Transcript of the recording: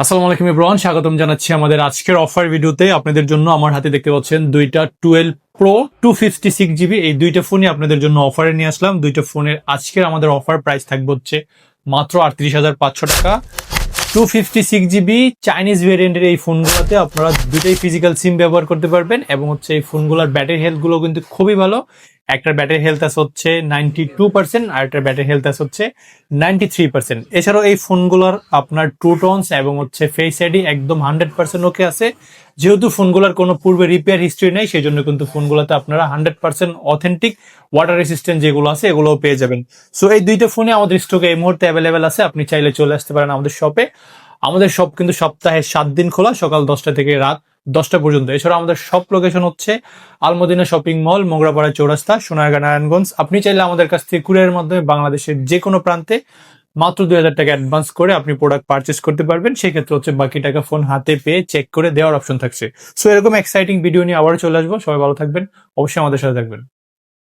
আসসালামু আলাইকুম ইব্রান স্বাগতম জানাচ্ছি আমাদের আজকের অফার ভিডিওতে আপনাদের জন্য আমার হাতে দেখতে পাচ্ছেন দুইটা twelve pro two fifty six GB এই দুইটা ফোনই আপনাদের জন্য অফারে নিয়ে আসলাম। দুইটা ফোনের আজকের আমাদের অফার প্রাইস থাকবে হচ্ছে মাত্র আটত্রিশ হাজার পাঁচশো টাকা। Two fifty six GB Chinese ভেরিয়েন্টের এই ফোনগুলোতে আপনারা দুইটাই ফিজিক্যাল সিম ব্যবহার করতে পারবেন এবং হচ্ছে এই ফোনগুলোর ব্যাটারি হেলথগুলো কিন্তু খুবই ভালো। একটার ব্যাটারি হেলথ আছে হচ্ছে নাইনটি টু পার্সেন্ট আর একটার ব্যাটারি হেলথ আছে হচ্ছে নাইনটি থ্রি পার্সেন্ট এছাড়াও এই ফোনগুলোর আপনার টু টোনস এবং হচ্ছে ফেস আইডি একদম হান্ড্রেড পার্সেন্ট ওকে আছে। যেহেতু ফোনগুলোর কোনো পূর্বে রিপেয়ার হিস্ট্রি নেই সেই জন্য কিন্তু ফোনগুলোতে আপনারা hundred percent authentic water resistant যেগুলো আছে, এগুলোও পেয়ে যাবেন। সো এই দুইটা ফোনে আমাদের স্টকে এই মুহূর্তে অ্যাভেলেবেল আছে। আপনি চাইলে চলে আসতে পারেন আমাদের শপে আমাদের শপ কিন্তু সপ্তাহে সাত দিন খোলা, সকাল দশটা থেকে রাত দশটা পর্যন্ত। এছাড়া আমাদের সব লোকেশন হচ্ছে আলমদিনা শপিং মল মোগরাপাড়া চৌরাস্তা, সোনারগাঁ, নারায়ণগঞ্জ। আপনি চাইলে আমাদের কাছ থেকে কুরিয়ারের মাধ্যমে বাংলাদেশের যে কোনো প্রান্তে মাত্র দুই হাজার টাকা অ্যাডভান্স করে আপনি প্রোডাক্ট পারচেস করতে পারবেন। সেক্ষেত্রে হচ্ছে বাকি টাকা ফোন হাতে পেয়ে চেক করে দেওয়ার অপশন থাকছে। সো এরকম এক্সাইটিং ভিডিও নিয়ে আবারও চলে আসব। সবাই ভালো থাকবেন। অবশ্যই আমাদের সাথে থাকবেন।